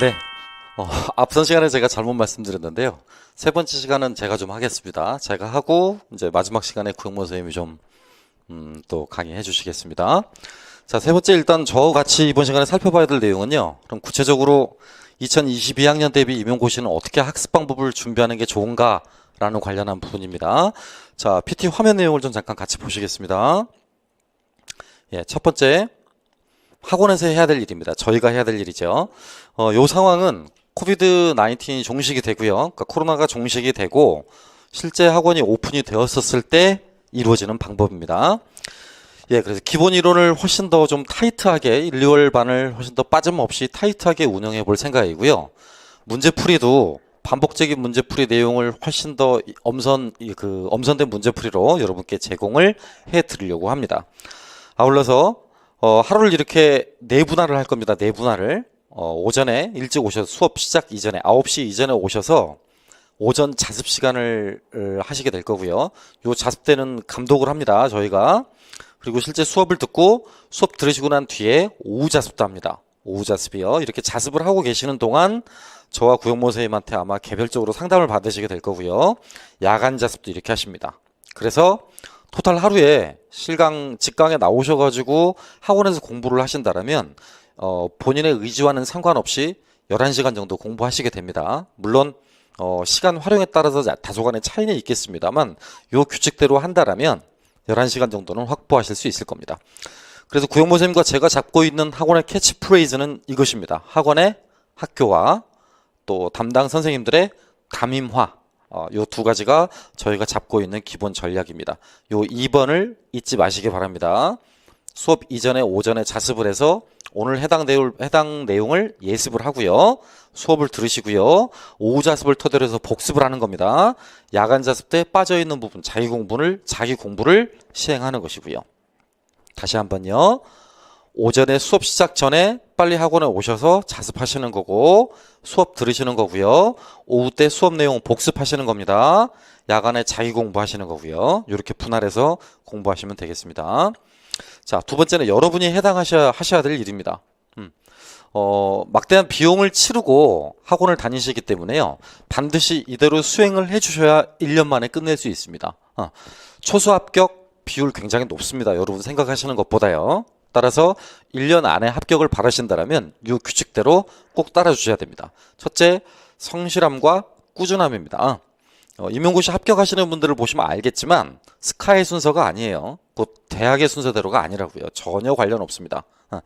네. 어, 앞선 시간에 제가 잘못 말씀드렸는데요. 세 번째 시간은 제가 좀 하겠습니다. 제가 하고 이제 마지막 시간에 구영모 선생님이 좀 음, 또 강의해 주시겠습니다. 자, 세 번째 일단 저와 같이 이번 시간에 살펴봐야 될 내용은요. 그럼 구체적으로 2022학년 대비 임용고시는 어떻게 학습 방법을 준비하는 게 좋은가라는 관련한 부분입니다. 자, PT 화면 내용을 좀 잠깐 같이 보시겠습니다. 예, 첫 번째 학원에서 해야 될 일입니다. 저희가 해야 될 일이죠. 어, 요 상황은 코비드 19이 종식이 되고요. 그러니까 코로나가 종식이 되고 실제 학원이 오픈이 되었었을 때 이루어지는 방법입니다. 예, 그래서 기본 이론을 훨씬 더 좀 타이트하게 1, 2월 반을 훨씬 더 빠짐없이 타이트하게 운영해 볼 생각이고요. 문제풀이도 반복적인 문제풀이 내용을 훨씬 더 엄선 이그 엄선된 문제풀이로 여러분께 제공을 해 드리려고 합니다. 아울러서 어, 하루를 이렇게 네 분할을 할 겁니다. 네 분할을 어, 오전에 일찍 오셔서 수업 시작 이전에 9시 이전에 오셔서 오전 자습 시간을 어, 하시게 될 거고요. 요 자습 때는 감독을 합니다. 저희가 그리고 실제 수업을 듣고 수업 들으시고 난 뒤에 오후 자습도 합니다. 오후 자습이요. 이렇게 자습을 하고 계시는 동안 저와 구영모 선생님한테 아마 개별적으로 상담을 받으시게 될 거고요. 야간 자습도 이렇게 하십니다. 그래서 토탈 하루에 실강 직강에 나오셔가지고 학원에서 공부를 하신다라면 어, 본인의 의지와는 상관없이 11시간 정도 공부하시게 됩니다. 물론 어, 시간 활용에 따라서 다소간의 차이는 있겠습니다만 요 규칙대로 한다라면 11시간 정도는 확보하실 수 있을 겁니다. 그래서 구영모 선생님과 제가 잡고 있는 학원의 캐치프레이즈는 이것입니다. 학원의 학교와 또 담당 선생님들의 담임화 어, 요두 가지가 저희가 잡고 있는 기본 전략입니다. 요 2번을 잊지 마시기 바랍니다. 수업 이전에 오전에 자습을 해서 오늘 해당 내용, 해당 내용을 예습을 하고요. 수업을 들으시고요. 오후 자습을 토대로 해서 복습을 하는 겁니다. 야간 자습 때 빠져 있는 부분, 자기 공부를 자기 공부를 시행하는 것이고요. 다시 한번요. 오전에 수업 시작 전에 빨리 학원에 오셔서 자습하시는 거고 수업 들으시는 거고요. 오후 때 수업 내용 복습하시는 겁니다. 야간에 자기 공부하시는 거고요. 이렇게 분할해서 공부하시면 되겠습니다. 자, 두 번째는 여러분이 해당하셔야 하셔야 될 일입니다. 음. 어, 막대한 비용을 치르고 학원을 다니시기 때문에요. 반드시 이대로 수행을 해 주셔야 1년 만에 끝낼 수 있습니다. 어, 초수 합격 비율 굉장히 높습니다. 여러분 생각하시는 것보다요. 따라서 1년 안에 합격을 바라신다면 이 규칙대로 꼭 따라주셔야 됩니다. 첫째, 성실함과 꾸준함입니다. 어, 임용고시 합격하시는 분들을 보시면 알겠지만 스카이 순서가 아니에요. 곧 대학의 순서대로가 아니라고요. 전혀 관련 없습니다. 어,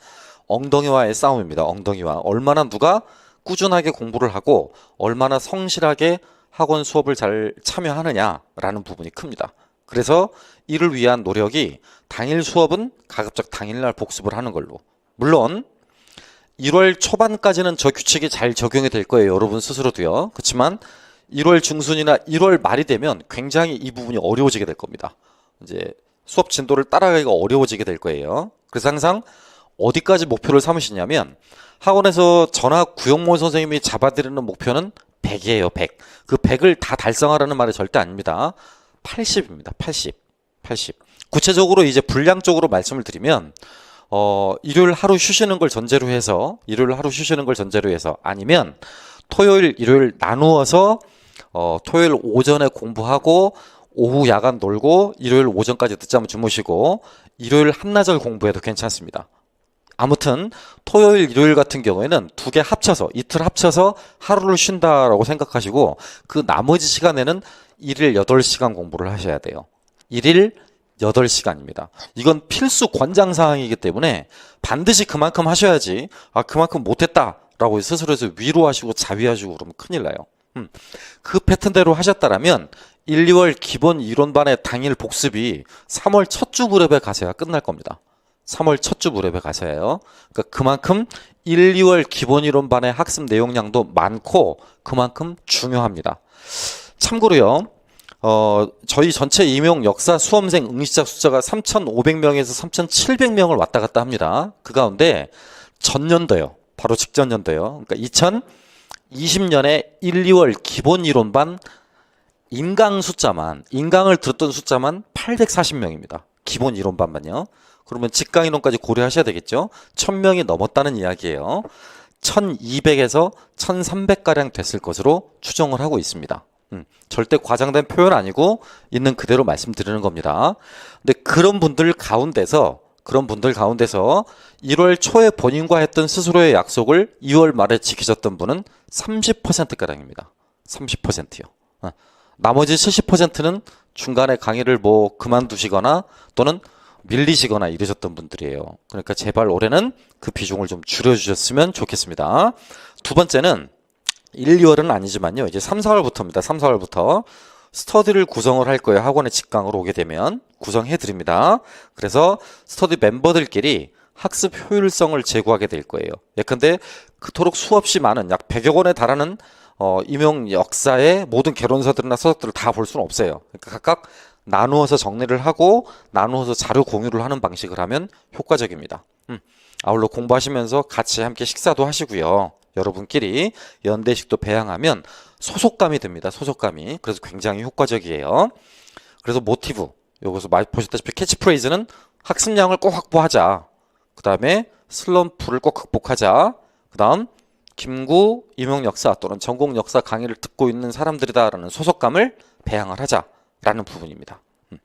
엉덩이와의 싸움입니다. 엉덩이와 얼마나 누가 꾸준하게 공부를 하고 얼마나 성실하게 학원 수업을 잘 참여하느냐라는 부분이 큽니다. 그래서 이를 위한 노력이 당일 수업은 가급적 당일날 복습을 하는 걸로. 물론 1월 초반까지는 저 규칙이 잘 적용이 될 거예요. 여러분 스스로도요. 그렇지만 1월 중순이나 1월 말이 되면 굉장히 이 부분이 어려워지게 될 겁니다. 이제 수업 진도를 따라가기가 어려워지게 될 거예요. 그래서 항상 어디까지 목표를 삼으시냐면 학원에서 전학 구영모 선생님이 잡아드리는 목표는 100이에요. 100. 그 100을 다 달성하라는 말이 절대 아닙니다. 80입니다. 80. 80. 구체적으로 이제 분량적으로 말씀을 드리면 어, 일요일 하루 쉬시는 걸 전제로 해서 일요일 하루 쉬시는 걸 전제로 해서 아니면 토요일 일요일 나누어서 어, 토요일 오전에 공부하고 오후 야간 놀고 일요일 오전까지 늦잠 주무시고 일요일 한나절 공부해도 괜찮습니다. 아무튼 토요일 일요일 같은 경우에는 두 개 합쳐서 이틀 합쳐서 하루를 쉰다라고 생각하시고 그 나머지 시간에는 일일 8시간 공부를 하셔야 돼요. 일일 8시간입니다. 이건 필수 권장 사항이기 때문에 반드시 그만큼 하셔야지 아 그만큼 못했다 라고 스스로에서 위로하시고 자위하시고 그러면 큰일 나요. 음, 그 패턴대로 하셨다라면 1, 2월 기본 이론반의 당일 복습이 3월 첫 주 무렵에 가서야 끝날 겁니다. 3월 첫 주 무렵에 가서예요. 그러니까 그만큼 1, 2월 기본 이론반의 학습 내용량도 많고 그만큼 중요합니다. 참고로요. 어, 저희 전체 임용 역사 수험생 응시자 숫자가 3,500명에서 3,700명을 왔다 갔다 합니다. 그 가운데 전년도요. 바로 직전 연도요. 그러니까 2020년에 1, 2월 기본 이론반 인강 숫자만 인강을 들었던 숫자만 840명입니다. 기본 이론반만요. 그러면 직강 이론까지 고려하셔야 되겠죠. 1000명이 넘었다는 이야기예요. 1200에서 1300가량 됐을 것으로 추정을 하고 있습니다. 음, 절대 과장된 표현 아니고 있는 그대로 말씀드리는 겁니다. 근데 그런 분들 가운데서 그런 분들 가운데서 1월 초에 본인과 했던 스스로의 약속을 2월 말에 지키셨던 분은 30%가량입니다. 30%요. 어, 나머지 70%는 중간에 강의를 뭐 그만두시거나 또는 밀리시거나 이러셨던 분들이에요. 그러니까 제발 올해는 그 비중을 좀 줄여주셨으면 좋겠습니다. 두 번째는 1, 2월은 아니지만요. 이제 3, 4월부터입니다. 3, 4월부터 스터디를 구성을 할 거예요. 학원의 직강으로 오게 되면 구성해 드립니다. 그래서 스터디 멤버들끼리 학습 효율성을 제고하게 될 거예요. 예컨대 그토록 수없이 많은 약 100여 권에 달하는 어, 임용 역사의 모든 개론서들이나 서적들을 다 볼 수는 없어요. 그러니까 각각 나누어서 정리를 하고 나누어서 자료 공유를 하는 방식을 하면 효과적입니다. 음, 아울러 공부하시면서 같이 함께 식사도 하시고요. 여러분끼리 연대식도 배양하면 소속감이 듭니다. 소속감이. 그래서 굉장히 효과적이에요. 그래서 모티브. 여기서 보셨다시피 캐치프레이즈는 학습량을 꼭 확보하자. 그 다음에 슬럼프를 꼭 극복하자. 그 다음 김구 임용 역사 또는 전공 역사 강의를 듣고 있는 사람들이다라는 소속감을 배양을 하자라는 부분입니다. 음.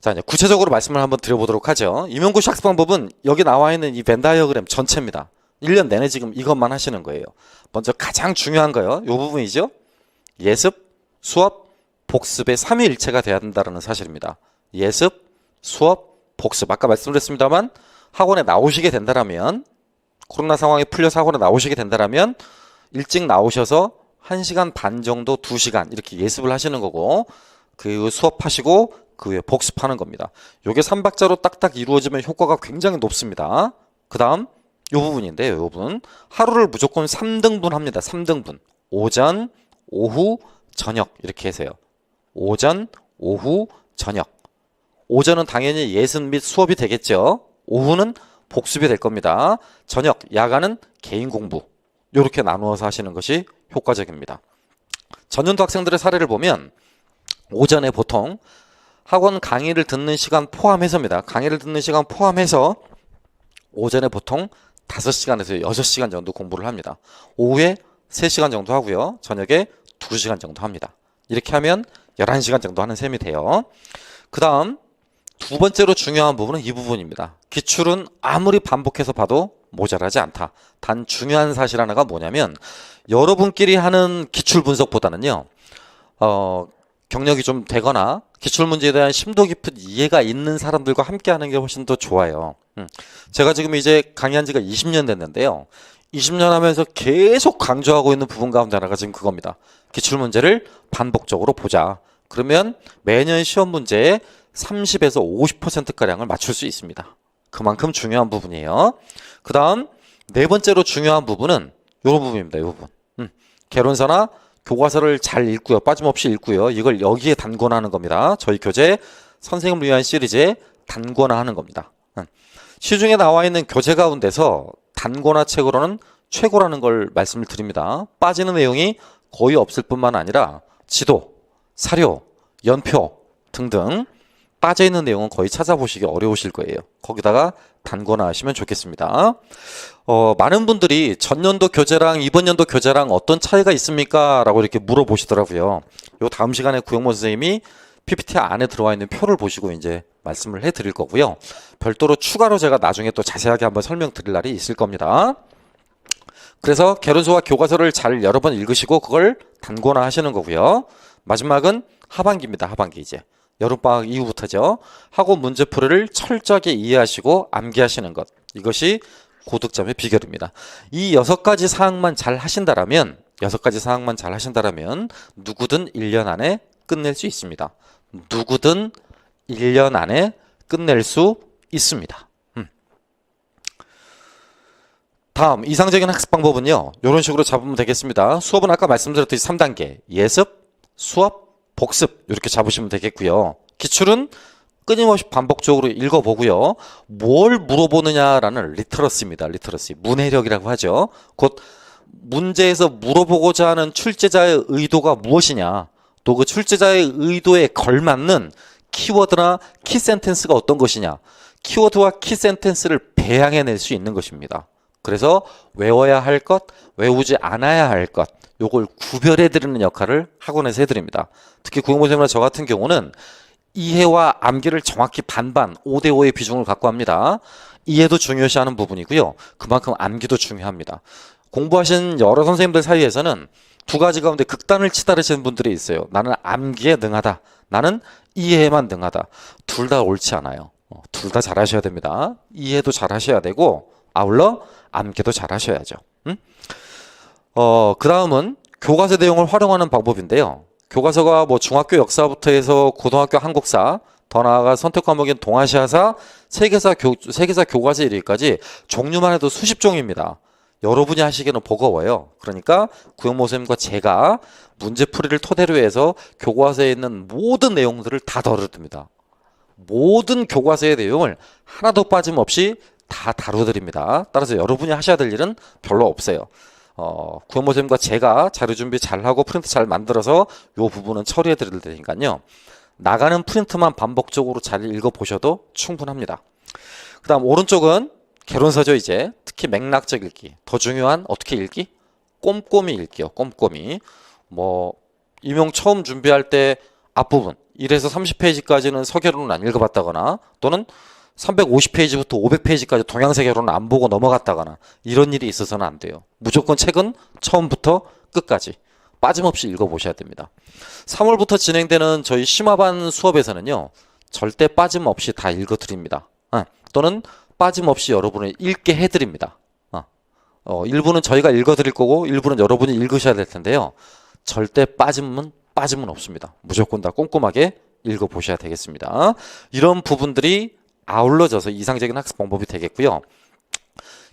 자, 이제 구체적으로 말씀을 한번 드려보도록 하죠. 임용고시 학습 방법은 여기 나와 있는 이 벤 다이어그램 전체입니다. 1년 내내 지금 이것만 하시는 거예요. 먼저 가장 중요한 거요. 이 부분이죠. 예습, 수업, 복습의 삼위일체가 돼야 된다는 사실입니다. 예습, 수업, 복습. 아까 말씀드렸습니다만 학원에 나오시게 된다라면 코로나 상황이 풀려서 학원에 나오시게 된다라면 일찍 나오셔서 1시간 반 정도, 2시간 이렇게 예습을 하시는 거고 그 수업하시고 그 후에 복습하는 겁니다. 요게 3박자로 딱딱 이루어지면 효과가 굉장히 높습니다. 그 다음 요 부분인데요. 요 부분. 하루를 무조건 3등분 합니다. 3등분. 오전, 오후, 저녁 이렇게 해서요. 오전, 오후, 저녁. 오전은 당연히 예습 및 수업이 되겠죠. 오후는 복습이 될 겁니다. 저녁, 야간은 개인 공부. 이렇게 나누어서 하시는 것이 효과적입니다. 전년도 학생들의 사례를 보면 오전에 보통 학원 강의를 듣는 시간 포함해서입니다. 강의를 듣는 시간 포함해서 오전에 보통 5시간에서 6시간 정도 공부를 합니다. 오후에 3시간 정도 하고요. 저녁에 2시간 정도 합니다. 이렇게 하면 11시간 정도 하는 셈이 돼요. 그 다음 두 번째로 중요한 부분은 이 부분입니다. 기출은 아무리 반복해서 봐도 모자라지 않다. 단 중요한 사실 하나가 뭐냐면 여러분끼리 하는 기출 분석보다는요. 어, 경력이 좀 되거나 기출 문제에 대한 심도 깊은 이해가 있는 사람들과 함께 하는 게 훨씬 더 좋아요. 음. 제가 지금 이제 강의한 지가 20년 됐는데요. 20년 하면서 계속 강조하고 있는 부분 가운데 하나가 지금 그겁니다. 기출 문제를 반복적으로 보자. 그러면 매년 시험 문제에 30에서 50%가량을 맞출 수 있습니다. 그만큼 중요한 부분이에요. 그 다음, 네 번째로 중요한 부분은 이 부분입니다. 이 부분. 음. 개론서나 교과서를 잘 읽고요. 빠짐없이 읽고요. 이걸 여기에 단권하는 겁니다. 저희 교재 선생님을 위한 시리즈에 단권화하는 겁니다. 음. 시중에 나와 있는 교재 가운데서 단권화 책으로는 최고라는 걸 말씀을 드립니다. 빠지는 내용이 거의 없을 뿐만 아니라 지도, 사료, 연표 등등 빠져 있는 내용은 거의 찾아보시기 어려우실 거예요. 거기다가 단권화 하시면 좋겠습니다. 어, 많은 분들이 전년도 교재랑 이번 연도 교재랑 어떤 차이가 있습니까? 라고 이렇게 물어보시더라고요. 요 다음 시간에 구영모 선생님이 PPT 안에 들어와 있는 표를 보시고 이제 말씀을 해 드릴 거고요. 별도로 추가로 제가 나중에 또 자세하게 한번 설명 드릴 날이 있을 겁니다. 그래서 개론서와 교과서를 잘 여러 번 읽으시고 그걸 단권화 하시는 거고요. 마지막은 하반기입니다. 하반기 이제. 여름방학 이후부터죠. 학원 문제풀이를 철저하게 이해하시고 암기하시는 것. 이것이 고득점의 비결입니다. 이 여섯 가지 사항만 잘 하신다라면, 여섯 가지 사항만 잘 하신다라면, 누구든 1년 안에 끝낼 수 있습니다. 누구든 1년 안에 끝낼 수 있습니다. 음. 다음, 이상적인 학습 방법은요, 이런 식으로 잡으면 되겠습니다. 수업은 아까 말씀드렸듯이 3단계. 예습, 수업, 복습. 이렇게 잡으시면 되겠고요. 기출은 끊임없이 반복적으로 읽어보고요. 뭘 물어보느냐라는 리터러시입니다. 리터러시. 문해력이라고 하죠. 곧 문제에서 물어보고자 하는 출제자의 의도가 무엇이냐. 또 그 출제자의 의도에 걸맞는 키워드나 키센텐스가 어떤 것이냐. 키워드와 키센텐스를 배양해낼 수 있는 것입니다. 그래서 외워야 할 것, 외우지 않아야 할 것, 요걸 구별해 드리는 역할을 학원에서 해 드립니다. 특히 구형모생이나 저 같은 경우는 이해와 암기를 정확히 반반 5대 5의 비중을 갖고 합니다. 이해도 중요시하는 부분이고요. 그만큼 암기도 중요합니다. 공부하신 여러 선생님들 사이에서는 두 가지 가운데 극단을 치달으시는 분들이 있어요. 나는 암기에 능하다. 나는 이해에만 능하다. 둘 다 옳지 않아요. 어, 둘다 잘하셔야 됩니다. 이해도 잘하셔야 되고 아울러 암기도 잘하셔야죠. 음? 어, 그 다음은 교과서 내용을 활용하는 방법인데요. 교과서가 뭐 중학교 역사부터 해서 고등학교 한국사, 더 나아가 선택 과목인 동아시아사, 세계사 교, 세계사 교과서 일기까지 종류만 해도 수십 종입니다. 여러분이 하시기에는 버거워요. 그러니까 구영모 선생님과 제가 문제풀이를 토대로 해서 교과서에 있는 모든 내용들을 다 다뤄드립니다. 모든 교과서의 내용을 하나도 빠짐없이 다 다뤄드립니다. 따라서 여러분이 하셔야 될 일은 별로 없어요. 어, 구현모 선생님과 제가 자료 준비 잘하고 프린트 잘 만들어서 요 부분은 처리해 드릴 테니까요. 나가는 프린트만 반복적으로 잘 읽어 보셔도 충분합니다. 그 다음 오른쪽은 개론서죠 이제 특히 맥락적 읽기 더 중요한 어떻게 읽기 꼼꼼히 읽기요 꼼꼼히 뭐 임용 처음 준비할 때 앞부분 1에서 30페이지까지는 서계론은 안 읽어봤다거나 또는 350페이지부터 500페이지까지 동양세계론은 안 보고 넘어갔다거나 이런 일이 있어서는 안 돼요 무조건 책은 처음부터 끝까지 빠짐없이 읽어보셔야 됩니다 3월부터 진행되는 저희 심화반 수업에서는요 절대 빠짐없이 다 읽어드립니다 아, 또는 빠짐없이 여러분을 읽게 해드립니다. 어, 어, 일부는 저희가 읽어드릴 거고 일부는 여러분이 읽으셔야 될 텐데요. 절대 빠짐은 빠짐은 없습니다. 무조건 다 꼼꼼하게 읽어보셔야 되겠습니다. 이런 부분들이 아울러져서 이상적인 학습 방법이 되겠고요.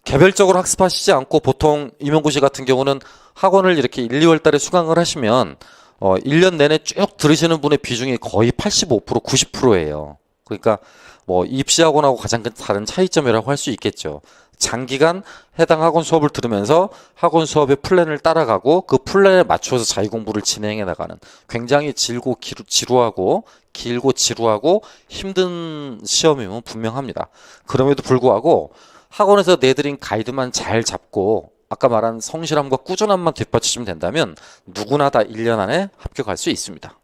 개별적으로 학습하시지 않고 보통 임용고 시 같은 경우는 학원을 이렇게 1, 2월 달에 수강을 하시면 어, 1년 내내 쭉 들으시는 분의 비중이 거의 85% 90%예요. 그러니까 뭐 입시 학원하고 가장 큰 다른 차이점이라고 할 수 있겠죠. 장기간 해당 학원 수업을 들으면서 학원 수업의 플랜을 따라가고 그 플랜에 맞추어서 자기 공부를 진행해 나가는 굉장히 질고 기루, 지루하고 길고 지루하고 힘든 시험임은 분명합니다. 그럼에도 불구하고 학원에서 내드린 가이드만 잘 잡고 아까 말한 성실함과 꾸준함만 뒷받치시면 된다면 누구나 다 1년 안에 합격할 수 있습니다.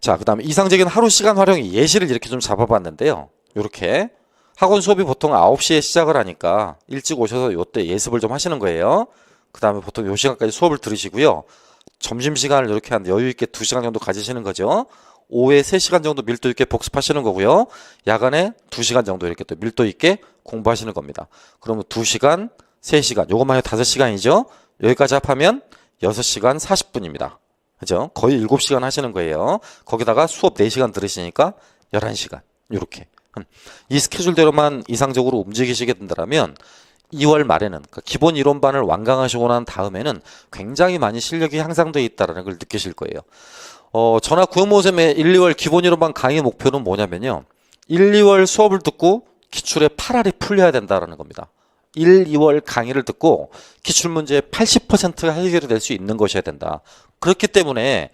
자, 그 다음에 이상적인 하루 시간 활용이 예시를 이렇게 좀 잡아봤는데요. 이렇게 학원 수업이 보통 9시에 시작을 하니까 일찍 오셔서 요때 예습을 좀 하시는 거예요. 그 다음에 보통 요 시간까지 수업을 들으시고요. 점심시간을 이렇게 한 여유 있게 2시간 정도 가지시는 거죠. 오후에 3시간 정도 밀도 있게 복습하시는 거고요. 야간에 2시간 정도 이렇게 또 밀도 있게 공부하시는 겁니다. 그러면 2시간, 3시간, 요것만 해도 5시간이죠. 여기까지 합하면 6시간 40분입니다. 그죠? 거의 7시간 하시는 거예요. 거기다가 수업 4시간 들으시니까 11시간. 이렇게. 이 스케줄대로만 이상적으로 움직이시게 된다면 2월 말에는 그러니까 기본 이론반을 완강하시고 난 다음에는 굉장히 많이 실력이 향상되어 있다는 걸 느끼실 거예요. 어, 전화 구현모셈의 1, 2월 기본 이론반 강의 목표는 뭐냐면요. 1, 2월 수업을 듣고 기출에 8알이 풀려야 된다는 겁니다. 1, 2월 강의를 듣고 기출문제의 80%가 해결이 될 수 있는 것이어야 된다. 그렇기 때문에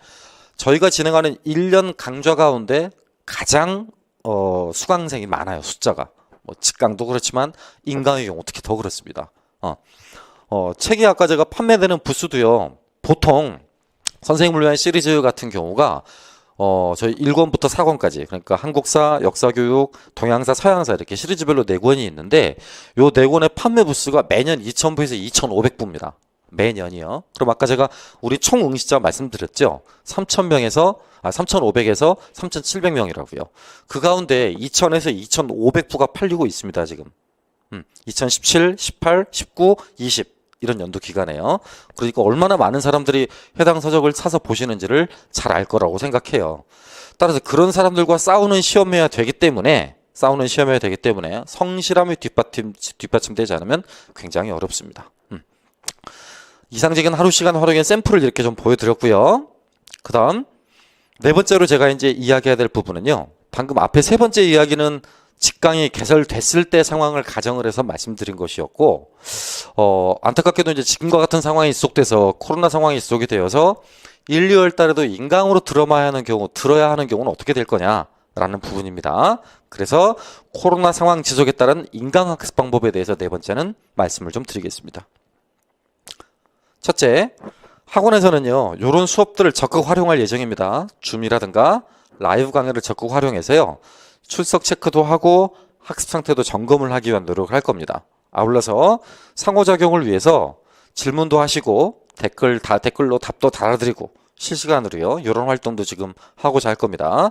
저희가 진행하는 1년 강좌 가운데 가장 어, 수강생이 많아요. 숫자가. 뭐 직강도 그렇지만 인강의 경우 특히 더 그렇습니다. 어, 어, 책이 아까 제가 판매되는 부수도요. 보통 선생님을 위한 시리즈 같은 경우가 어, 저희 1권부터 4권까지 그러니까 한국사, 역사교육, 동양사, 서양사 이렇게 시리즈별로 4권이 있는데 요 4권의 판매 부수가 매년 2,000부에서 2,500부입니다. 매년이요. 그럼 아까 제가 우리 총 응시자 말씀드렸죠. 3,000명에서 아 3,500에서 3,700명이라고요. 그 가운데 2,000에서 2,500부가 팔리고 있습니다, 지금. 음, 2017, 18, 19, 20 이런 연도 기간에요. 그러니까 얼마나 많은 사람들이 해당 서적을 사서 보시는지를 잘 알 거라고 생각해요. 따라서 그런 사람들과 싸우는 시험해야 되기 때문에 싸우는 시험해야 되기 때문에 성실함이 뒷받침 뒷받침되지 않으면 굉장히 어렵습니다. 음. 이상적인 하루 시간 활용의 샘플을 이렇게 좀 보여드렸고요. 그 다음 네 번째로 제가 이제 이야기해야 될 부분은요. 방금 앞에 세 번째 이야기는 직강이 개설됐을 때 상황을 가정을 해서 말씀드린 것이었고, 어, 안타깝게도 이제 지금과 같은 상황이 지속돼서 코로나 상황이 지속이 되어서 1, 2월 달에도 인강으로 들어야 하는 경우, 들어야 하는 경우는 어떻게 될 거냐? 라는 부분입니다. 그래서 코로나 상황 지속에 따른 인강 학습 방법에 대해서 네 번째는 말씀을 좀 드리겠습니다. 첫째, 학원에서는요, 이런 수업들을 적극 활용할 예정입니다. 줌이라든가 라이브 강의를 적극 활용해서요, 출석 체크도 하고 학습 상태도 점검을 하기 위한 노력을 할 겁니다. 아울러서 상호작용을 위해서 질문도 하시고 댓글 다 댓글로 답도 달아드리고 실시간으로요, 이런 활동도 지금 하고자 할 겁니다.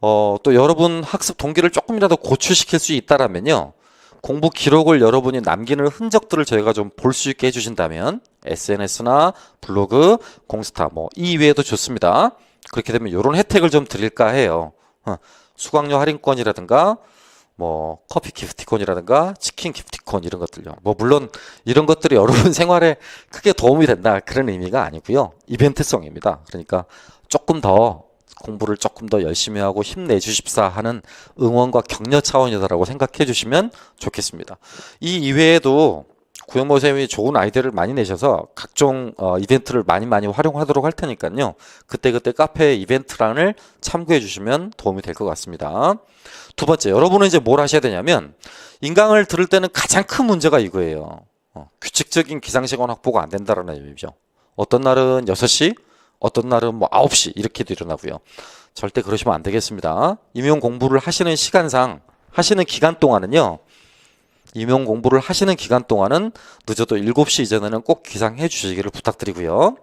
어, 또 여러분 학습 동기를 조금이라도 고취시킬 수 있다라면요. 공부 기록을 여러분이 남기는 흔적들을 저희가 좀 볼 수 있게 해주신다면 SNS나 블로그, 공스타 뭐 이 외에도 좋습니다. 그렇게 되면 이런 혜택을 좀 드릴까 해요. 어, 수강료 할인권이라든가 뭐 커피 기프티콘이라든가 치킨 기프티콘 이런 것들요. 뭐 물론 이런 것들이 여러분 생활에 크게 도움이 된다 그런 의미가 아니고요. 이벤트성입니다. 그러니까 조금 더 공부를 조금 더 열심히 하고 힘내 주십사 하는 응원과 격려 차원이다라고 생각해 주시면 좋겠습니다. 이 이외에도 구영모 선생님이 좋은 아이디어를 많이 내셔서 각종 어, 이벤트를 많이 많이 활용하도록 할 테니까요. 그때그때 카페 이벤트란을 참고해 주시면 도움이 될 것 같습니다. 두 번째, 여러분은 이제 뭘 하셔야 되냐면 인강을 들을 때는 가장 큰 문제가 이거예요. 어, 규칙적인 기상시간 확보가 안 된다라는 의미죠. 어떤 날은 6시, 어떤 날은 뭐 9시 이렇게도 일어나고요. 절대 그러시면 안 되겠습니다. 임용 공부를 하시는 시간상 하시는 기간 동안은요. 임용 공부를 하시는 기간 동안은 늦어도 7시 이전에는 꼭 기상해 주시기를 부탁드리고요.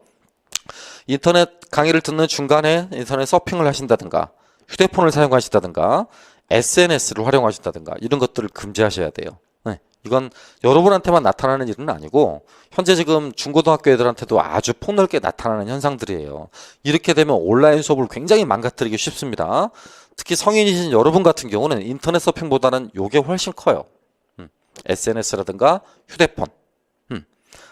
인터넷 강의를 듣는 중간에 인터넷 서핑을 하신다든가 휴대폰을 사용하신다든가 SNS를 활용하신다든가 이런 것들을 금지하셔야 돼요. 네, 이건 여러분한테만 나타나는 일은 아니고 현재 지금 중고등학교 애들한테도 아주 폭넓게 나타나는 현상들이에요. 이렇게 되면 온라인 수업을 굉장히 망가뜨리기 쉽습니다. 특히 성인이신 여러분 같은 경우는 인터넷 서핑보다는 이게 훨씬 커요. 음, SNS라든가 휴대폰. 음,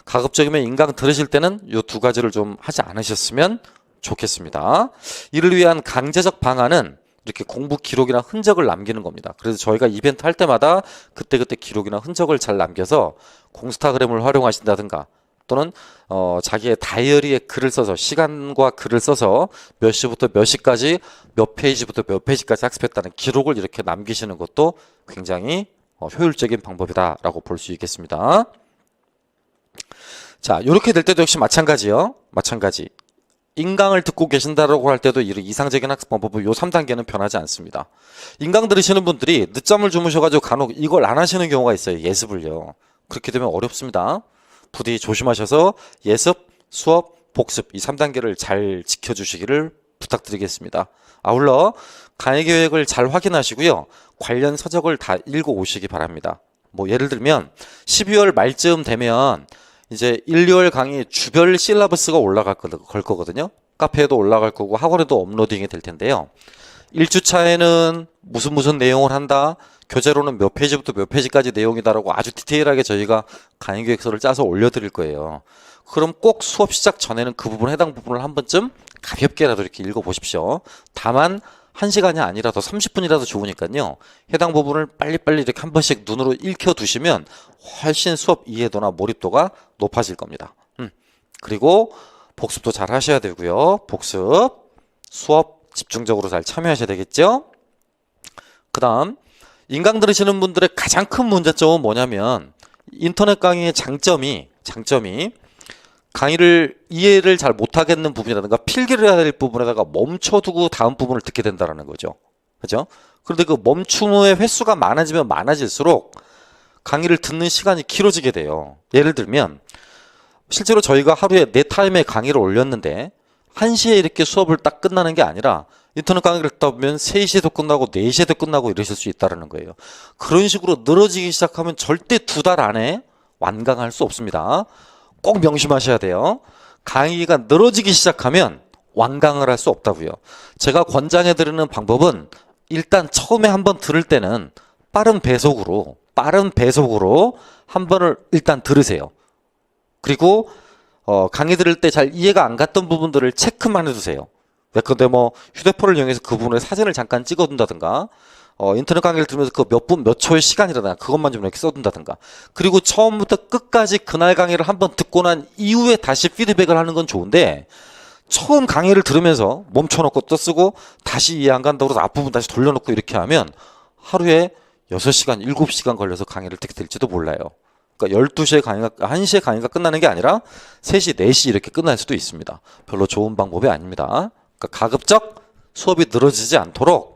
가급적이면 인강 들으실 때는 이두 가지를 좀 하지 않으셨으면 좋겠습니다. 이를 위한 강제적 방안은 이렇게 공부 기록이나 흔적을 남기는 겁니다. 그래서 저희가 이벤트 할 때마다 그때그때 기록이나 흔적을 잘 남겨서 공스타그램을 활용하신다든가 또는 어, 자기의 다이어리에 글을 써서 시간과 글을 써서 몇 시부터 몇 시까지 몇 페이지부터 몇 페이지까지 학습했다는 기록을 이렇게 남기시는 것도 굉장히 어, 효율적인 방법이다라고 볼 수 있겠습니다. 자, 이렇게 될 때도 역시 마찬가지요. 마찬가지. 인강을 듣고 계신다라고 할 때도 이런 이상적인 학습 방법은 요 3단계는 변하지 않습니다. 인강 들으시는 분들이 늦잠을 주무셔가지고 간혹 이걸 안 하시는 경우가 있어요. 예습을요. 그렇게 되면 어렵습니다. 부디 조심하셔서 예습, 수업, 복습 이 3단계를 잘 지켜주시기를 부탁드리겠습니다. 아울러 강의 계획을 잘 확인하시고요. 관련 서적을 다 읽어 오시기 바랍니다. 뭐 예를 들면 12월 말쯤 되면 이제 1, 2월 강의 주별 실라버스가 올라갈 거, 걸 거거든요. 카페에도 올라갈 거고 학원에도 업로딩이 될 텐데요. 1주차에는 무슨 무슨 내용을 한다. 교재로는 몇 페이지부터 몇 페이지까지 내용이다라고 아주 디테일하게 저희가 강의 계획서를 짜서 올려드릴 거예요. 그럼 꼭 수업 시작 전에는 그 부분 해당 부분을 한 번쯤 가볍게라도 이렇게 읽어보십시오. 다만 1시간이 아니라 더 30분이라도 좋으니까요. 해당 부분을 빨리빨리 이렇게 한 번씩 눈으로 읽혀 두시면 훨씬 수업 이해도나 몰입도가 높아질 겁니다. 음. 그리고 복습도 잘 하셔야 되고요. 복습, 수업 집중적으로 잘 참여하셔야 되겠죠? 그 다음, 인강 들으시는 분들의 가장 큰 문제점은 뭐냐면, 인터넷 강의의 장점이, 장점이, 강의를 이해를 잘 못하겠는 부분이라든가 필기를 해야 될 부분에다가 멈춰두고 다음 부분을 듣게 된다는 거죠. 그죠? 그런데 그 멈춤의 횟수가 많아지면 많아질수록 강의를 듣는 시간이 길어지게 돼요. 예를 들면 실제로 저희가 하루에 네 타임의 강의를 올렸는데 1시에 이렇게 수업을 딱 끝나는 게 아니라 인터넷 강의를 듣다 보면 3시에도 끝나고 4시에도 끝나고 이러실 수 있다는 거예요. 그런 식으로 늘어지기 시작하면 절대 두 달 안에 완강할 수 없습니다. 꼭 명심하셔야 돼요. 강의가 늘어지기 시작하면 완강을 할 수 없다고요. 제가 권장해 드리는 방법은 일단 처음에 한번 들을 때는 빠른 배속으로 빠른 배속으로 한 번을 일단 들으세요. 그리고 어, 강의 들을 때 잘 이해가 안 갔던 부분들을 체크만 해두세요. 예컨대 뭐 휴대폰을 이용해서 그 부분에 사진을 잠깐 찍어둔다든가 어, 인터넷 강의를 들으면서 그 몇 분 몇 초의 시간이라든가 그것만 좀 이렇게 써둔다든가 그리고 처음부터 끝까지 그날 강의를 한번 듣고 난 이후에 다시 피드백을 하는 건 좋은데 처음 강의를 들으면서 멈춰놓고 또 쓰고 다시 이해 안 간다고 해서 앞부분 다시 돌려놓고 이렇게 하면 하루에 6시간, 7시간 걸려서 강의를 듣게 될지도 몰라요. 그러니까 12시에 강의가, 1시에 강의가 끝나는 게 아니라 3시, 4시 이렇게 끝날 수도 있습니다. 별로 좋은 방법이 아닙니다. 그러니까 가급적 수업이 늘어지지 않도록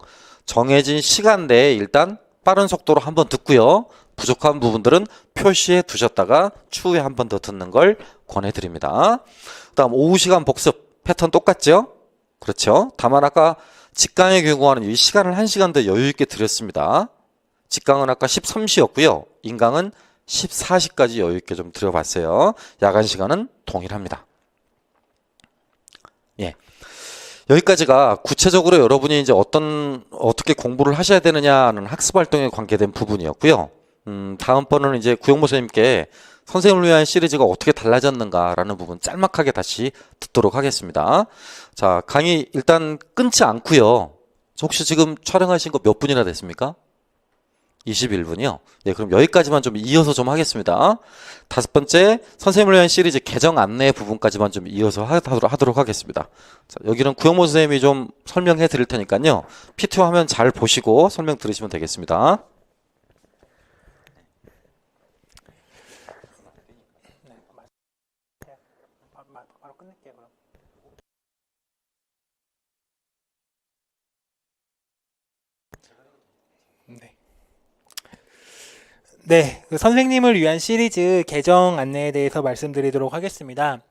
정해진 시간 내에 일단 빠른 속도로 한번 듣고요. 부족한 부분들은 표시해 두셨다가 추후에 한 번 더 듣는 걸 권해드립니다. 그 다음 오후 시간 복습 패턴 똑같죠? 그렇죠? 다만 아까 직강의 경우와는 이 시간을 한 시간 더 여유 있게 드렸습니다. 직강은 아까 13시였고요. 인강은 14시까지 여유 있게 좀 드려봤어요. 야간 시간은 동일합니다. 예. 여기까지가 구체적으로 여러분이 이제 어떤 어떻게 공부를 하셔야 되느냐는 학습 활동에 관계된 부분이었고요. 음, 다음번은 이제 구영모 선생님께 선생님을 위한 시리즈가 어떻게 달라졌는가라는 부분 짤막하게 다시 듣도록 하겠습니다. 자, 강의 일단 끊지 않고요. 혹시 지금 촬영하신 거 몇 분이나 됐습니까? 21분이요. 예, 그럼 여기까지만 좀 이어서 좀 하겠습니다. 다섯 번째, 선생님을 위한 시리즈 개정 안내 부분까지만 좀 이어서 하도록, 하도록 하겠습니다. 자, 여기는 구영모 선생님이 좀 설명해 드릴 테니까요. PTO 화면 잘 보시고 설명 들으시면 되겠습니다. 그럼. 네, 그 선생님을 위한 시리즈 개정 안내에 대해서 말씀드리도록 하겠습니다.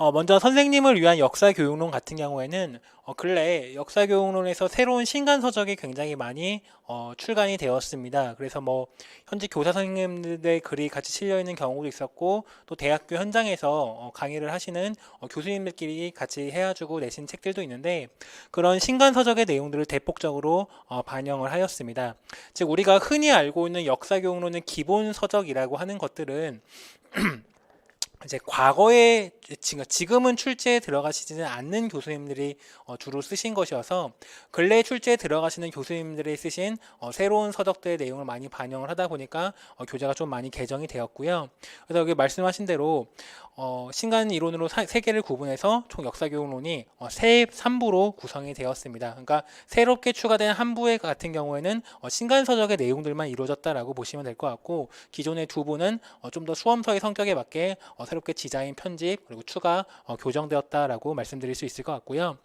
어, 먼저 선생님을 위한 역사 교육론 같은 경우에는 어, 근래 역사 교육론에서 새로운 신간 서적이 굉장히 많이 어, 출간이 되었습니다. 그래서 뭐 현재 교사 선생님들의 글이 같이 실려 있는 경우도 있었고 또 대학교 현장에서 어, 강의를 하시는 어, 교수님들끼리 같이 해가지고 내신 책들도 있는데 그런 신간 서적의 내용들을 대폭적으로 어, 반영을 하였습니다. 즉 우리가 흔히 알고 있는 역사 교육론의 기본 서적이라고 하는 것들은 이제 과거에 지금- 지금은 출제에 들어가시지는 않는 교수님들이 어, 주로 쓰신 것이어서 근래 출제에 들어가시는 교수님들이 쓰신 어, 새로운 서적들의 내용을 많이 반영을 하다 보니까 어, 교재가 좀 많이 개정이 되었고요. 그래서 여기 말씀하신 대로 어, 신간 이론으로 사- 세 개를 구분해서 총 역사 교육론이 어, 세 3부로 구성이 되었습니다. 그러니까 새롭게 추가된 한 부의 같은 경우에는 어, 신간 서적의 내용들만 이루어졌다라고 보시면 될 것 같고 기존의 두 부는 어, 좀더 수험서의 성격에 맞게 어, 새롭게 디자인 편집 그리고 추가 어, 교정되었다라고 말씀드릴 수 있을 것 같고요.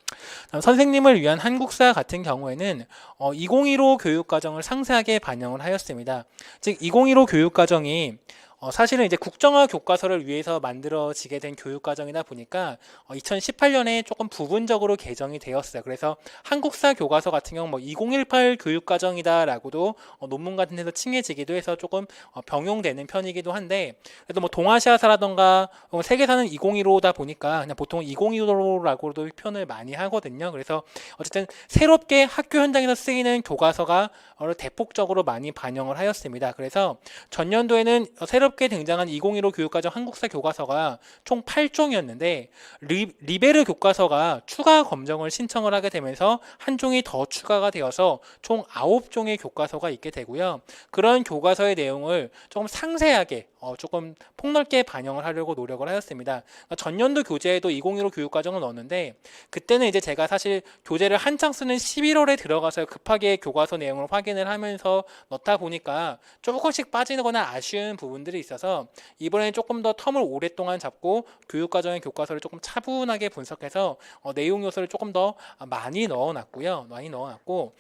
다음 선생님을 위한 한국사 같은 경우에는 어, 2015 교육과정을 상세하게 반영을 하였습니다. 즉 2015 교육과정이 어, 사실은 이제 국정화 교과서를 위해서 만들어지게 된 교육과정이다 보니까 어, 2018년에 조금 부분적으로 개정이 되었어요. 그래서 한국사 교과서 같은 경우 뭐 2018 교육과정이다라고도 어, 논문 같은 데서 칭해지기도 해서 조금 어, 병용되는 편이기도 한데 그래도 뭐 동아시아사라던가 어, 세계사는 2015다 보니까 그냥 보통 2015라고도 표현을 많이 하거든요. 그래서 어쨌든 새롭게 학교 현장에서 쓰이는 교과서가 어, 대폭적으로 많이 반영을 하였습니다. 그래서 전년도에는 어, 새롭게 등장한 2015 교육과정 한국사 교과서가 총 8종이었는데 리, 리베르 교과서가 추가 검정을 신청을 하게 되면서 한 종이 더 추가가 되어서 총 9종의 교과서가 있게 되고요. 그런 교과서의 내용을 조금 상세하게 어, 조금 폭넓게 반영을 하려고 노력을 하였습니다. 그러니까 전년도 교재에도 2015 교육과정을 넣었는데 그때는 이제 제가 사실 교재를 한창 쓰는 11월에 들어가서 급하게 교과서 내용을 확인을 하면서 넣다 보니까 조금씩 빠지거나 아쉬운 부분들이 있어서 이번에는 조금 더 텀을 오랫동안 잡고 교육과정의 교과서를 조금 차분하게 분석해서 어, 내용 요소를 조금 더 많이 넣어놨고요. 많이 넣어놨고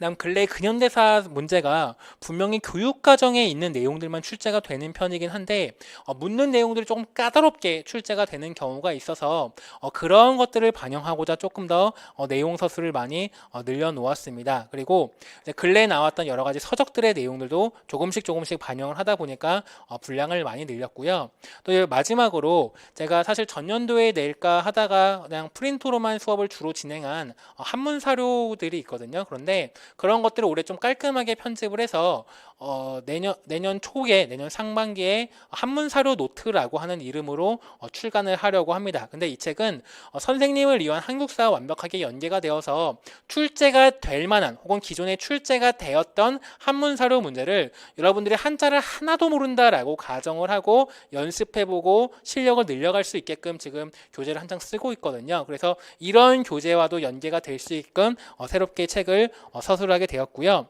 그다음 근래 근현대사 문제가 분명히 교육과정에 있는 내용들만 출제가 되는 편이긴 한데 어, 묻는 내용들이 조금 까다롭게 출제가 되는 경우가 있어서 어, 그런 것들을 반영하고자 조금 더 어, 내용 서술을 많이 어, 늘려놓았습니다. 그리고 근래 나왔던 여러 가지 서적들의 내용들도 조금씩 조금씩 반영을 하다 보니까 어, 분량을 많이 늘렸고요. 또이 마지막으로 제가 사실 전년도에 낼까 하다가 그냥 프린트로만 수업을 주로 진행한 어, 한문 사료들이 있거든요. 그런데 그런 것들을 올해 좀 깔끔하게 편집을 해서 어, 내년 내년 초에 내년 상반기에 한문 사료 노트라고 하는 이름으로 어, 출간을 하려고 합니다. 근데 이 책은 어, 선생님을 위한 한국사와 완벽하게 연계가 되어서 출제가 될 만한 혹은 기존에 출제가 되었던 한문 사료 문제를 여러분들이 한자를 하나도 모른다라고 가정을 하고 연습해보고 실력을 늘려갈 수 있게끔 지금 교재를 한창 쓰고 있거든요. 그래서 이런 교재와도 연계가 될 수 있게끔 어, 새롭게 책을 어, 서술하게 되었고요.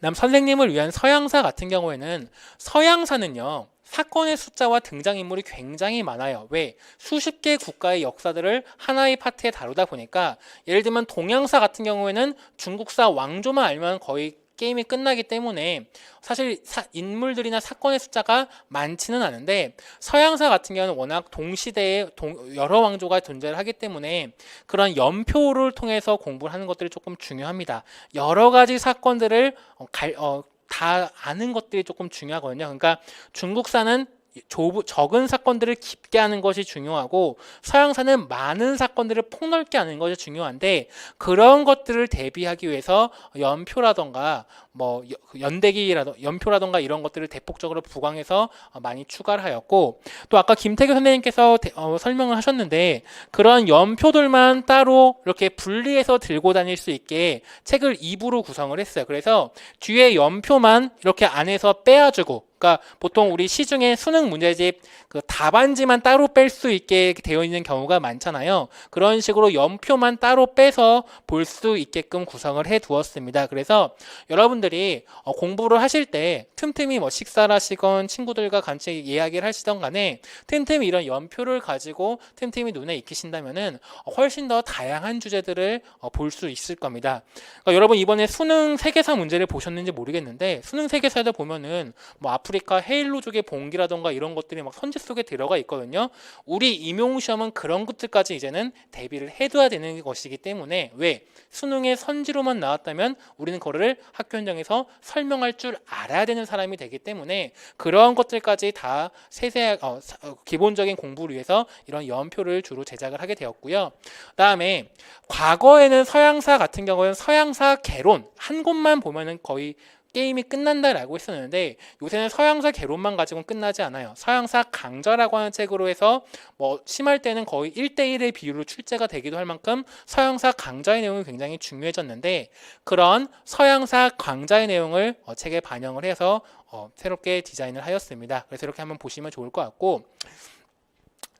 남 선생님을 위한 서양사 같은 경우에는 서양사는요. 사건의 숫자와 등장인물이 굉장히 많아요. 왜? 수십 개 국가의 역사들을 하나의 파트에 다루다 보니까 예를 들면 동양사 같은 경우에는 중국사 왕조만 알면 거의 게임이 끝나기 때문에 사실 사- 인물들이나 사건의 숫자가 많지는 않은데 서양사 같은 경우는 워낙 동시대에 동- 여러 왕조가 존재를 하기 때문에 그런 연표를 통해서 공부를 하는 것들이 조금 중요합니다. 여러 가지 사건들을 어, 갈- 어, 다 아는 것들이 조금 중요하거든요. 그러니까 중국사는 좁- 적은 사건들을 깊게 하는 것이 중요하고 서양사는 많은 사건들을 폭넓게 하는 것이 중요한데 그런 것들을 대비하기 위해서 연표라던가 뭐 여- 연대기라던가 연표라던가 이런 것들을 대폭적으로 부강해서 어, 많이 추가를 하였고 또 아까 김태규 선생님께서 대- 어, 설명을 하셨는데 그런 연표들만 따로 이렇게 분리해서 들고 다닐 수 있게 책을 2부로 구성을 했어요. 그래서 뒤에 연표만 이렇게 안에서 빼가지고 그러니까 보통 우리 시중에 수능 문제집 그 답안지만 따로 뺄 수 있게 되어 있는 경우가 많잖아요. 그런 식으로 연표만 따로 빼서 볼 수 있게끔 구성을 해 두었습니다. 그래서 여러분들이 어, 공부를 하실 때 틈틈이 뭐 식사를 하시건 친구들과 같이 이야기를 하시던 간에 틈틈이 이런 연표를 가지고 틈틈이 눈에 익히신다면은 어, 훨씬 더 다양한 주제들을 어, 볼수 있을 겁니다. 그러니까 여러분 이번에 수능 세계사 문제를 보셨는지 모르겠는데 수능 세계사에도 보면은 뭐 아프리카 헤일로족의 봉기라던가 이런 것들이 막 선지 속에 들어가 있거든요. 우리 임용 시험은 그런 것들까지 이제는 대비를 해둬야 되는 것이기 때문에 왜 수능의 선지로만 나왔다면 우리는 그거를 학교 현장에서 설명할 줄 알아야 되는 사람이 되기 때문에 그런 것들까지 다 세세 어, 사- 어, 기본적인 공부를 위해서 이런 연표를 주로 제작을 하게 되었고요. 그다음에 과거에는 서양사 같은 경우는 서양사 개론 한 곳만 보면은 거의 게임이 끝난다라고 했었는데 요새는 서양사 개론만 가지고는 끝나지 않아요. 서양사 강좌라고 하는 책으로 해서 뭐 심할 때는 거의 1대1의 비율로 출제가 되기도 할 만큼 서양사 강좌의 내용이 굉장히 중요해졌는데 그런 서양사 강좌의 내용을 어, 책에 반영을 해서 어, 새롭게 디자인을 하였습니다. 그래서 이렇게 한번 보시면 좋을 것 같고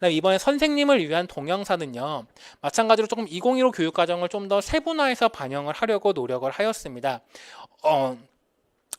이번에 선생님을 위한 동영상은요 마찬가지로 조금 2015 교육과정을 좀 더 세분화해서 반영을 하려고 노력을 하였습니다. 어,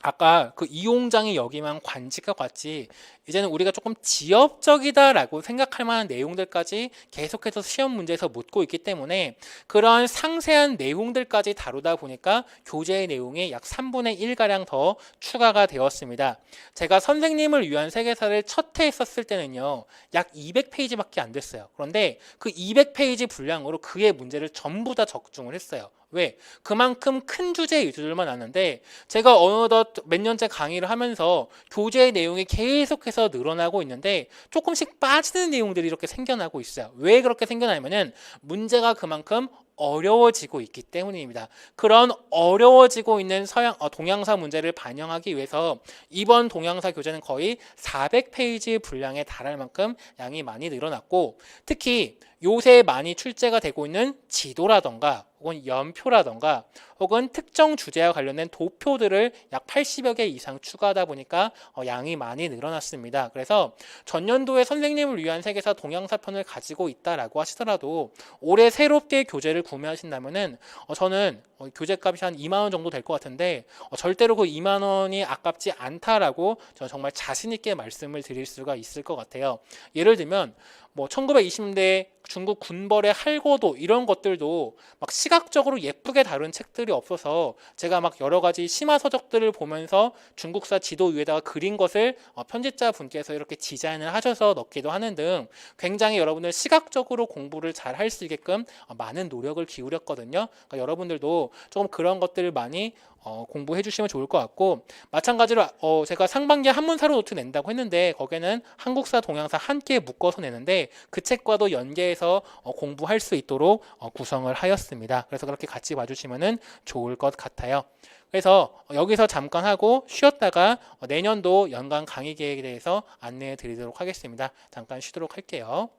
아까 그 이용장이 여기만 관직과 같이 이제는 우리가 조금 지엽적이다라고 생각할 만한 내용들까지 계속해서 시험 문제에서 묻고 있기 때문에 그런 상세한 내용들까지 다루다 보니까 교재의 내용이 약 3분의 1가량 더 추가가 되었습니다. 제가 선생님을 위한 세계사를 첫 해 했었을 때는요, 약 200페이지밖에 안 됐어요. 그런데 그 200페이지 분량으로 그의 문제를 전부 다 적중을 했어요. 왜? 그만큼 큰 주제의 위주들만 아는데 제가 어느덧 몇 년째 강의를 하면서 교재의 내용이 계속해서 늘어나고 있는데 조금씩 빠지는 내용들이 이렇게 생겨나고 있어요. 왜 그렇게 생겨나냐면은 문제가 그만큼 어려워지고 있기 때문입니다. 그런 어려워지고 있는 서양 어, 동양사 문제를 반영하기 위해서 이번 동양사 교재는 거의 400페이지 분량에 달할 만큼 양이 많이 늘어났고 특히 요새 많이 출제가 되고 있는 지도라던가 혹은 연표라던가 혹은 특정 주제와 관련된 도표들을 약 80여 개 이상 추가하다 보니까 어, 양이 많이 늘어났습니다. 그래서 전년도에 선생님을 위한 세계사 동양사편을 가지고 있다라고 하시더라도 올해 새롭게 교재를 구매하신다면은 어, 저는 어, 교재값이 한 2만 원 정도 될 것 같은데 어, 절대로 그 2만 원이 아깝지 않다라고 저 정말 자신 있게 말씀을 드릴 수가 있을 것 같아요. 예를 들면 뭐 1920년대 중국 군벌의 할고도 이런 것들도 막 시각적으로 예쁘게 다룬 책들이 없어서 제가 막 여러 가지 심화 서적들을 보면서 중국사 지도 위에다가 그린 것을 어, 편집자 분께서 이렇게 디자인을 하셔서 넣기도 하는 등 굉장히 여러분들 시각적으로 공부를 잘 할 수 있게끔 어, 많은 노력을 기울였거든요. 그러니까 여러분들도 조금 그런 것들을 많이 어, 공부해 주시면 좋을 것 같고 마찬가지로 어, 제가 상반기에 한문사로 노트 낸다고 했는데 거기는 한국사 동양사 함께 묶어서 내는데 그 책과도 연계해서 어, 공부할 수 있도록 어, 구성을 하였습니다. 그래서 그렇게 같이 봐주시면 좋을 것 같아요. 그래서 여기서 잠깐 하고 쉬었다가 내년도 연간 강의 계획에 대해서 안내해 드리도록 하겠습니다. 잠깐 쉬도록 할게요.